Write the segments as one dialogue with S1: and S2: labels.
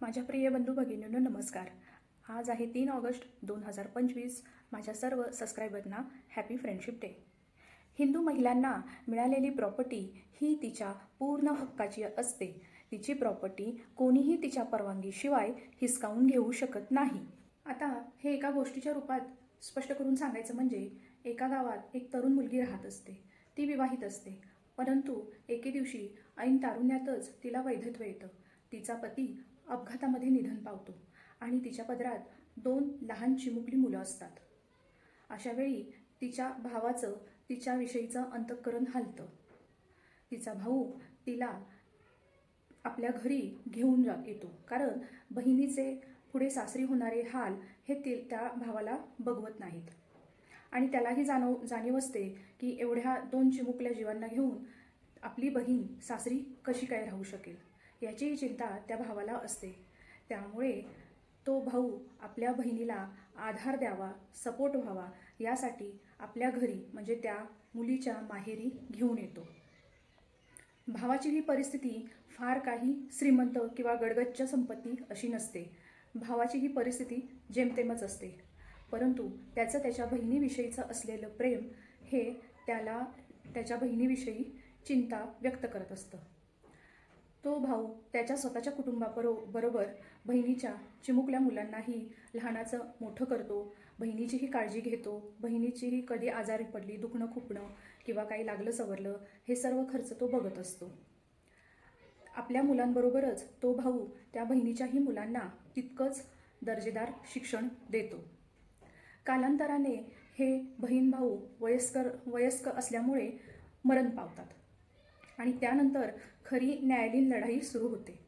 S1: माझ्या प्रिय बंधू भगिनींनो नमस्कार. आज आहे तीन ऑगस्ट दोन हजार पंचवीस. माझ्या सर्व सबस्क्रायबरना हॅपी फ्रेंडशिप डे. हिंदू महिलांना मिळालेली प्रॉपर्टी ही तिच्या पूर्ण हक्काची असते. तिची प्रॉपर्टी कोणीही तिच्या परवानगीशिवाय हिसकावून घेऊ शकत नाही. आता हे एका गोष्टीच्या रूपात स्पष्ट करून सांगायचं म्हणजे एका गावात एक तरुण मुलगी राहत असते. ती विवाहित असते. परंतु एके दिवशी ऐन तारुण्यातच तिला वैधत्व येतं. तिचा पती अपघातामध्ये निधन पावतो आणि तिच्या पदरात दोन लहान चिमुकली मुलं असतात. अशा वेळी तिच्या भावाचं तिच्याविषयीचं अंतःकरण हलतं. तिचा भाऊ तिला आपल्या घरी घेऊन जा येतो. कारण बहिणीचे पुढे सासरी होणारे हाल हे ते त्या भावाला बघवत नाहीत. आणि त्यालाही जाणव जाणीव असते की एवढ्या दोन चिमुकल्या जीवांना घेऊन आपली बहीण सासरी कशी काय राहू शकेल? याचीही चिंता त्या भावाला असते. त्यामुळे तो भाऊ आपल्या बहिणीला आधार द्यावा सपोर्ट व्हावा यासाठी आपल्या घरी म्हणजे त्या मुलीच्या माहेरी घेऊन येतो. भावाची ही परिस्थिती फार काही श्रीमंत किंवा गडगच्च संपत्ती अशी नसते. भावाची ही परिस्थिती जेमतेमच असते. परंतु त्याचं त्याच्या बहिणीविषयीचं असलेलं प्रेम हे त्याला त्याच्या बहिणीविषयी चिंता व्यक्त करत असतं. तो भाऊ त्याच्या स्वतःच्या कुटुंबाबरो बरोबर बहिणीच्या चिमुकल्या मुलांनाही लहानाचं मोठं करतो. बहिणीचीही काळजी घेतो. बहिणीचीही कधी आजारी पडली दुखणं खुपणं किंवा काही लागलं सवरलं हे सर्व खर्च तो बघत असतो. आपल्या मुलांबरोबरच तो भाऊ त्या बहिणीच्याही मुलांना तितकंच दर्जेदार शिक्षण देतो. कालांतराने हे बहीण भाऊ वयस्कर वयस्क असल्यामुळे मरण पावतात. आणि त्यानंतर खरी न्यायालयीन लढाई सुरू होते.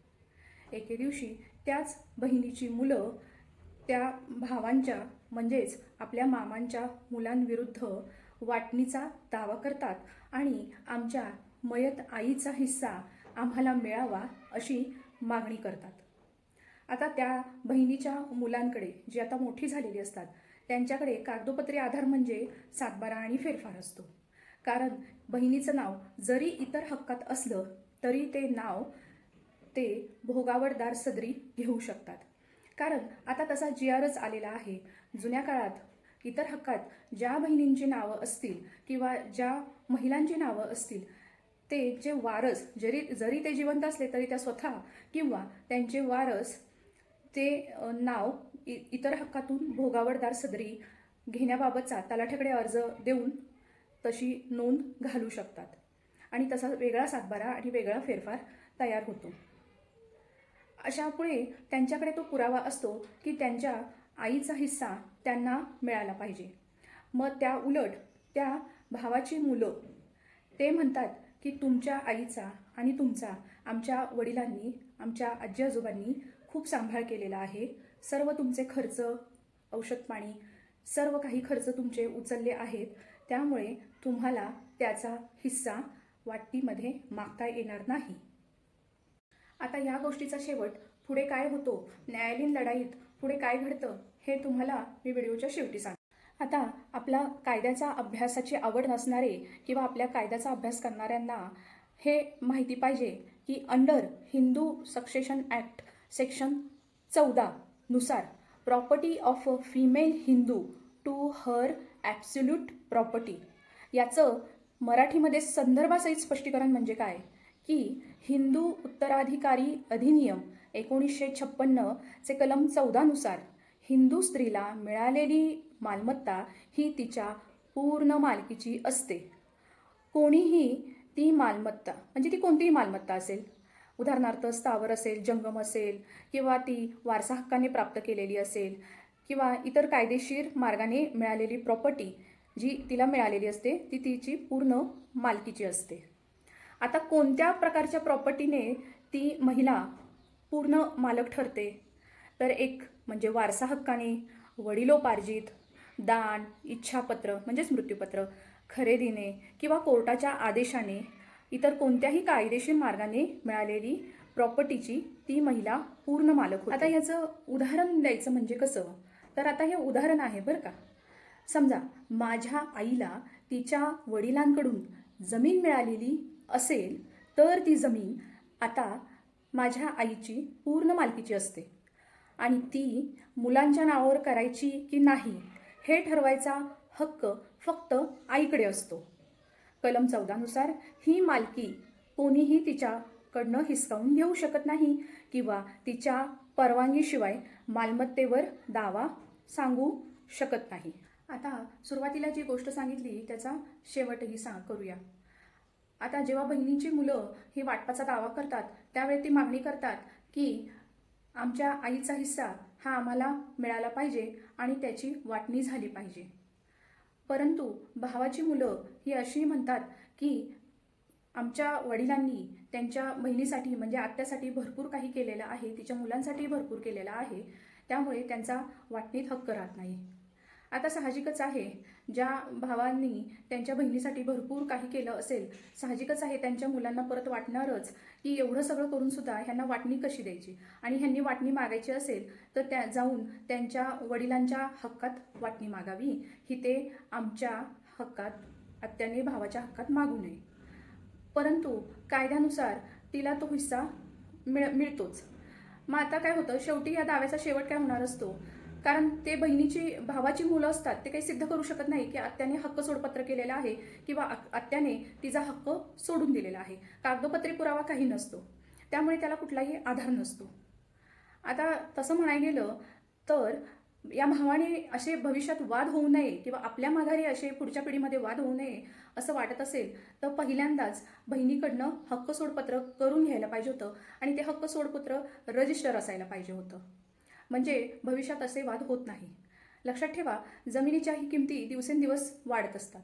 S1: एके दिवशी त्याच बहिणीची मुलं त्या भावांच्या म्हणजेच आपल्या मामांच्या मुलांविरुद्ध वाटणीचा दावा करतात आणि आमच्या मयत आईचा हिस्सा आम्हाला मिळावा अशी मागणी करतात. आता त्या बहिणीच्या मुलांकडे जी आता मोठी झालेली असतात त्यांच्याकडे कागदोपत्री आधार म्हणजे सातबारा आणि फेरफार असतो. कारण बहिणीचं नाव जरी इतर हक्कात असलं तरी ते नाव ते भोगावरदार सदरी घेऊ शकतात. कारण आता तसा जी आरच आलेला आहे. जुन्या काळात इतर हक्कात ज्या बहिणींची नावं असतील किंवा ज्या महिलांची नावं असतील ते जे वारस जरी जरी ते जिवंत असले तरी त्या स्वतः किंवा त्यांचे वारस ते नाव इ इतर हक्कातून भोगावरदार सदरी घेण्याबाबतचा तलाठ्याकडे अर्ज देऊन तशी नोंद घालू शकतात. आणि तसा वेगळा सातबारा आणि वेगळा फेरफार तयार होतो. अशामुळे त्यांच्याकडे तो पुरावा असतो की त्यांच्या आईचा हिस्सा त्यांना मिळाला पाहिजे. मग त्या उलट त्या भावाची मुलं ते म्हणतात की तुमच्या आईचा आणि तुमचा आमच्या वडिलांनी आमच्या आजी आजोबांनी खूप सांभाळ केलेला आहे. सर्व तुमचे खर्च औषध पाणी सर्व काही खर्च तुमचे उचलले आहेत. त्यामुळे तुम्हाला त्याचा हिस्सा वाटणीमध्ये मागता येणार नाही. आता या गोष्टीचा शेवट पुढे काय होतो? न्यायालयीन लढाईत पुढे काय घडतं? हे तुम्हाला मी व्हिडिओच्या शेवटी सांग आता आपला कायद्याचा अभ्यासाची आवड नसणारे किंवा आपल्या कायद्याचा अभ्यास करणाऱ्यांना हे माहिती पाहिजे की under Hindu succession act section चौदा नुसार property of a female Hindu to her absolute property याचं मराठीमध्ये संदर्भासहित स्पष्टीकरण म्हणजे काय? की हिंदू उत्तराधिकारी अधिनियम एकोणीसशे छप्पन्नचे कलम चौदानुसार हिंदू स्त्रीला मिळालेली मालमत्ता ही तिच्या पूर्ण मालकीची असते. कोणीही ती मालमत्ता म्हणजे ती कोणतीही मालमत्ता असेल उदाहरणार्थ स्थावर असेल जंगम असेल किंवा ती वारसा हक्काने प्राप्त केलेली असेल किंवा इतर कायदेशीर मार्गाने मिळालेली प्रॉपर्टी जी तिला मिळालेली असते ती तिची पूर्ण मालकीची असते. आता कोणत्या प्रकारच्या प्रॉपर्टीने ती महिला पूर्ण मालक ठरते? तर एक म्हणजे वारसा हक्काने वडिलोपार्जित दान इच्छापत्र म्हणजेच मृत्यूपत्र खरेदीने किंवा कोर्टाच्या आदेशाने इतर कोणत्याही कायदेशीर मार्गाने मिळालेली प्रॉपर्टीची ती महिला पूर्ण मालक होती. आता याचं उदाहरण द्यायचं म्हणजे कसं? तर आता हे उदाहरण आहे बरं का. समजा माझ्या आईला तिच्या वडिलांकडून जमीन मिळालेली असेल तर ती जमीन आता माझ्या आईची पूर्ण मालकीची असते. आणि ती मुलांच्या नावावर करायची की नाही हे ठरवायचा हक्क फक्त आईकडे असतो. कलम चौदानुसार ही मालकी कोणीही तिच्याकडनं हिसकावून घेऊ शकत नाही किंवा तिच्या परवानगीशिवाय मालमत्तेवर दावा सांगू शकत नाही. आता सुरुवातीला जी गोष्ट सांगितली त्याचा शेवटही सांग करूया. आता जेव्हा बहिणींची मुलं ही वाटपाचा दावा करतात त्यावेळी ती मागणी करतात की आमच्या आईचा हिस्सा हा आम्हाला मिळाला पाहिजे आणि त्याची वाटणी झाली पाहिजे. परंतु भावाची मुलं ही अशी म्हणतात की आमच्या वडिलांनी त्यांच्या बहिणीसाठी म्हणजे आत्यासाठी भरपूर काही केलेलं आहे तिच्या मुलांसाठी भरपूर केलेलं आहे. त्यामुळे त्यांचा वाटणीत हक्क राहत नाही. आता साहजिकच आहे ज्या भावांनी त्यांच्या बहिणीसाठी भरपूर काही केलं असेल साहजिकच आहे त्यांच्या मुलांना परत वाटणारच की एवढं सगळं करून सुद्धा ह्यांना वाटणी कशी द्यायची? आणि ह्यांनी वाटणी मागायची असेल तर त्या जाऊन त्यांच्या वडिलांच्या हक्कात वाटणी मागावी. ही ते आमच्या हक्कात आत्याने भावाच्या हक्कात मागू नये. परंतु कायद्यानुसार तिला तो हिस्सा मिळ मिळतोच. मग आता काय होतं? शेवटी या दाव्याचा शेवट काय होणार असतो? कारण ते बहिणीची भावाची मुलं असतात ते काही सिद्ध करू शकत नाही की आत्याने हक्क सोडपत्र केलेलं आहे किंवा आत्याने तिचा हक्क सोडून दिलेला आहे. कागदोपत्री पुरावा काही नसतो. त्यामुळे त्याला कुठलाही आधार नसतो. आता तसं म्हणायला गेलं तर या भावाने असे भविष्यात वाद होऊ नये किंवा आपल्या माघारी असे पुढच्या पिढीमध्ये वाद होऊ नये असं वाटत असेल तर पहिल्यांदाच बहिणीकडनं हक्क सोडपत्र करून घ्यायला पाहिजे होतं आणि ते हक्क सोडपत्र रजिस्टर असायला पाहिजे होतं. म्हणजे भविष्यात असे वाद होत नाही. लक्षात ठेवा जमिनीच्याही किमती दिवसेंदिवस वाढत असतात.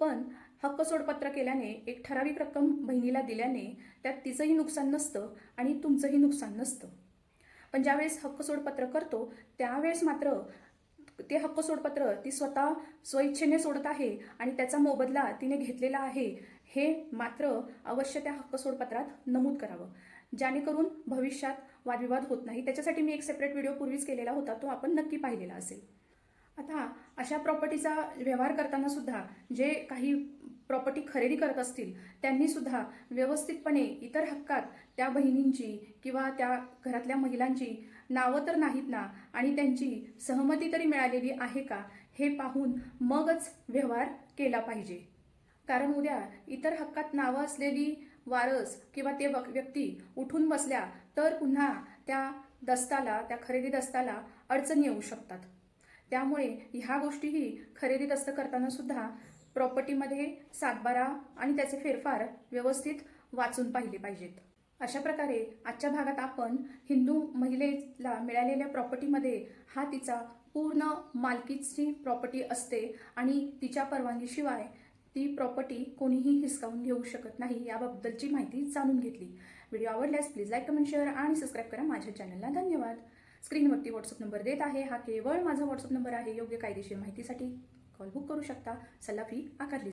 S1: पण हक्क सोडपत्र केल्याने एक ठराविक रक्कम बहिणीला दिल्याने त्यात तिचंही नुकसान नसतं आणि तुमचंही नुकसान नसतं. पण ज्यावेळेस हक्क सोडपत्र करतो त्यावेळेस मात्र ते हक्क सोडपत्र ती स्वतः स्वइच्छेने सोडत आहे आणि त्याचा मोबदला तिने घेतलेला आहे हे मात्र अवश्य त्या हक्क सोडपत्रात नमूद करावं. जेणेकरून भविष्यात वादविवाद होत नाही. त्याच्यासाठी मी एक सेपरेट व्हिडिओ पूर्वीच केलेला होता तो आपण नक्की पाहिलेला असेल. आता अशा प्रॉपर्टीचा व्यवहार करताना सुद्धा जे काही प्रॉपर्टी खरेदी करत असतील त्यांनी सुद्धा व्यवस्थितपणे इतर हक्कात त्या बहिणींची किंवा त्या घरातल्या महिलांची नावं तर नाहीत ना? आणि त्यांची सहमती तरी मिळालेली आहे का? हे पाहून मगच व्यवहार केला पाहिजे. कारण उद्या इतर हक्कात नावं असलेली वारस किंवा ते व्यक्ती उठून बसल्या तर पुन्हा त्या दस्ताला त्या खरेदी दस्ताला अडचणी येऊ शकतात. त्यामुळे ह्या गोष्टीही खरेदी दस्त करताना सुद्धा प्रॉपर्टीमध्ये सातबारा आणि त्याचे फेरफार व्यवस्थित वाचून पाहिले पाहिजेत. अशा प्रकारे आजच्या भागात आपण हिंदू महिलेला मिळालेल्या प्रॉपर्टीमध्ये हा तिचा पूर्ण मालकीची प्रॉपर्टी असते आणि तिच्या परवानगीशिवाय ती प्रॉपर्टी कोणीही हिसकावून घेऊ शकत नाही याबद्दलची माहिती जाणून घेतली. व्हिडिओ आवडल्यास प्लीज लाईक कमेंट शेअर आणि सबस्क्राईब करा माझ्या चॅनलला धन्यवाद. स्क्रीनवरती व्हॉट्सअप नंबर देत आहे. हा केवळ माझा व्हॉट्सअप नंबर आहे. योग्य कायदेशीर माहितीसाठी कॉल बुक करू शकता. सल्ला फी आकारली